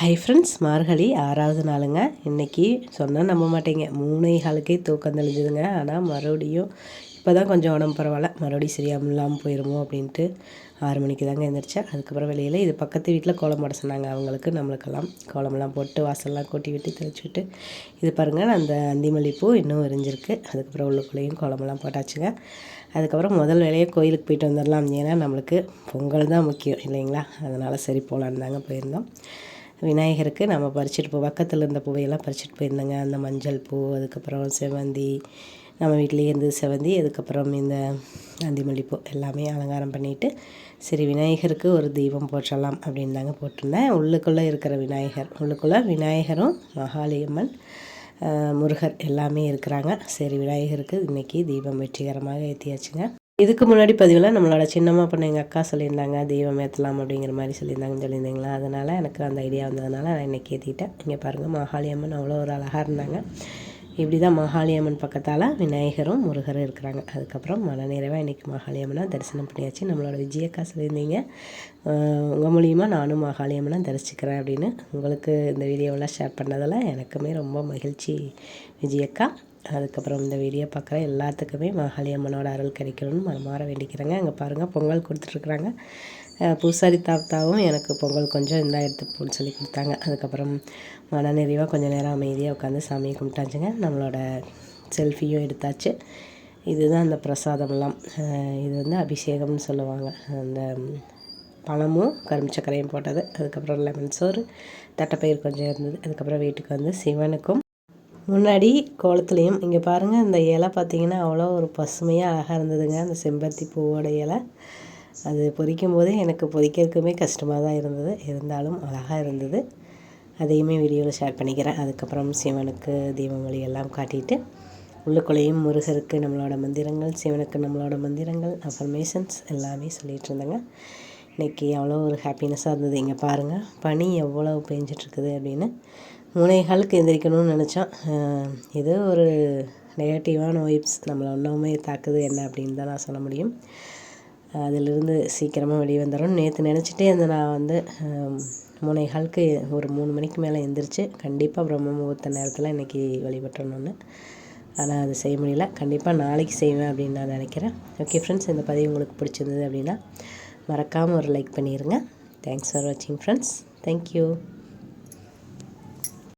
Hi friends மார்கழி ஆறாவது நாளுங்க. இன்றைக்கி சொன்னால் நம்ப மாட்டேங்க. மூணே காலுக்கே தூக்கம் தெளிஞ்சுதுங்க. ஆனால் மறுபடியும் இப்போ தான் கொஞ்சம் உடம்பு பரவாயில்ல. மறுபடியும் சரியாமல் இல்லாமல் போயிடுமோ அப்படின்ட்டு ஆறு மணிக்கு தாங்க எழுந்திரிச்சேன் அதுக்கப்புறம் வெளியில் இது பக்கத்து வீட்டில் கோலம் போட சொன்னாங்க. அவங்களுக்கு நம்மளுக்கெல்லாம் கோலமெல்லாம் போட்டு வாசல்லாம் கூட்டி விட்டு தெளிச்சு விட்டு இது பாருங்கள் அந்த அந்திமல்லிப்பூ இன்னும் எரிஞ்சிருக்கு. அதுக்கப்புறம் உள்ளுக்குள்ளேயும் கோலமெல்லாம் போட்டாச்சுங்க. அதுக்கப்புறம் முதல் வேலையே கோயிலுக்கு போயிட்டு வந்துடலாம். ஏன்னா நம்மளுக்கு பொங்கல் தான் முக்கியம் இல்லைங்களா? அதனால் சரி போகலான்னு தாங்க போயிருந்தோம். விநாயகருக்கு நம்ம பறிச்சுட்டு போ பக்கத்தில் இருந்த பூவையெல்லாம் பறிச்சுட்டு போயிருந்தேங்க. அந்த மஞ்சள் பூ அதுக்கப்புறம் செவந்தி நம்ம வீட்லேயே இருந்து செவந்தி அதுக்கப்புறம் இந்த அந்திமல்லிப்பூ எல்லாமே அலங்காரம் பண்ணிவிட்டு சரி விநாயகருக்கு ஒரு தீபம் போற்றலாம் அப்படின்னு தாங்க போட்டிருந்தேன். உள்ளுக்குள்ளே இருக்கிற விநாயகர் உள்ளுக்குள்ளே விநாயகரும் மகாளியம்மன் முருகர் எல்லாமே இருக்கிறாங்க. சரி விநாயகருக்கு இன்றைக்கி தீபம் வெற்றிகரமாக ஏற்றியாச்சுங்க இதுக்கு முன்னாடி பதிவில் நம்மளோட சின்னம்மா பண்ண எங்கள் அக்கா சொல்லியிருந்தாங்க தெய்வம் ஏற்றலாம் அப்படிங்கிற மாதிரி சொல்லியிருந்தாங்கன்னு சொல்லியிருந்தீங்களா? அதனால் எனக்கு அந்த ஐடியா வந்ததுனால நான் இன்றைக்கி ஏற்றிட்டேன் இங்கே பாருங்கள் மாகாளியம்மன் அவ்வளோ ஒரு அழகாக இருந்தாங்க. இப்படி தான் மாகாளியம்மன் பக்கத்தால் விநாயகரும் முருகரும் இருக்கிறாங்க. அதுக்கப்புறம் மனநிறைவாக இன்றைக்கி மாகாளியம்மனாக தரிசனம் பண்ணியாச்சு. நம்மளோட விஜயக்கா சொல்லியிருந்தீங்க உங்கள் மூலியமாக நானும் மாகாளியம்மனாக தரிசிக்கிறேன் அப்படின்னு. உங்களுக்கு இந்த வீடியோவெல்லாம் ஷேர் பண்ணதில் எனக்குமே ரொம்ப மகிழ்ச்சி விஜயக்கா அதுக்கப்புறம் இந்த வீடியோ பார்க்குற எல்லாத்துக்குமே மாகாளி அம்மனோட அருள் கிடைக்கணும்னு மனமாற வேண்டிக்கிறேங்க. அங்கே பாருங்கள் பொங்கல் கொடுத்துட்ருக்குறாங்க. பூசாரி தாத்தாவும் எனக்கு பொங்கல் கொஞ்சம் இந்த எடுத்துப்போன்னு சொல்லி கொடுத்தாங்க. அதுக்கப்புறம் மன நிறைவாக கொஞ்சம் நேரம் அமைதியாக உட்காந்து சாமியை கும்பிட்டாச்சுங்க. நம்மளோட செல்ஃபியும் எடுத்தாச்சு. இதுதான் அந்த பிரசாதம்லாம் இது வந்து அபிஷேகம்னு சொல்லுவாங்க. அந்த பழமும் கரும்பு சக்கரையும் போட்டது. அதுக்கப்புறம் லெமன் சோறு தட்டைப்பயிர் கொஞ்சம் இருந்தது. அதுக்கப்புறம் வீட்டுக்கு வந்து சிவனுக்கும் முன்னாடி கோலத்துலேயும் இங்கே பாருங்கள் இந்த இலை பார்த்திங்கன்னா அவ்வளோ ஒரு பசுமையாக அழகாக இருந்ததுங்க. அந்த செம்பருத்தி பூவோட இலை. அது பொறிக்கும் போதே எனக்கு பொறிக்கிறதுக்குமே கஷ்டமாக தான் இருந்தது. இருந்தாலும் அழகாக இருந்தது. அதையுமே வீடியோவில் ஷேர் பண்ணிக்கிறேன். அதுக்கப்புறம் சிவனுக்கு தீபாவளி எல்லாம் காட்டிட்டு உள்ளுக்குள்ளேயும் முருகருக்கு நம்மளோட மந்திரங்கள் சிவனுக்கு நம்மளோட மந்திரங்கள் அஃபர்மேஷன்ஸ் எல்லாமே சொல்லிகிட்டு இருந்தேங்க. இன்றைக்கி அவ்வளோ ஒரு ஹாப்பினஸ்ஸாக இருந்தது. இங்கே பாருங்கள் பனி எவ்வளோ பெஞ்சிட்ருக்குது அப்படின்னு மூணே காலுக்கு எந்திரிக்கணும்னு நினச்சோம் ஏதோ ஒரு நெகட்டிவான வைப்ஸ் நம்மளை ஒன்றுமே தாக்குது என்ன அப்படின்னு தான் நான் சொல்ல முடியும். அதிலிருந்து சீக்கிரமாக வெளியே வந்துடும் நேற்று நினச்சிட்டே இருந்த நான் வந்து மூணே காலுக்கு ஒரு மூணு மணிக்கு மேலே எந்திரிச்சு கண்டிப்பாக பிரம்ம முகூர்த்த நேரத்தில் இன்றைக்கி வழிபட்டுறணும்னு. ஆனால் அது செய்ய முடியல. கண்டிப்பாக நாளைக்கு செய்வேன் அப்படின்னு நான் நினைக்கிறேன். ஓகே ஃப்ரெண்ட்ஸ் இந்த பதிவு உங்களுக்கு பிடிச்சிருந்தது அப்படின்னா மறக்காமல் ஒரு லைக் பண்ணிடுங்க தேங்க்ஸ் ஃபார் வாட்சிங் ஃப்ரெண்ட்ஸ் தேங்க்யூ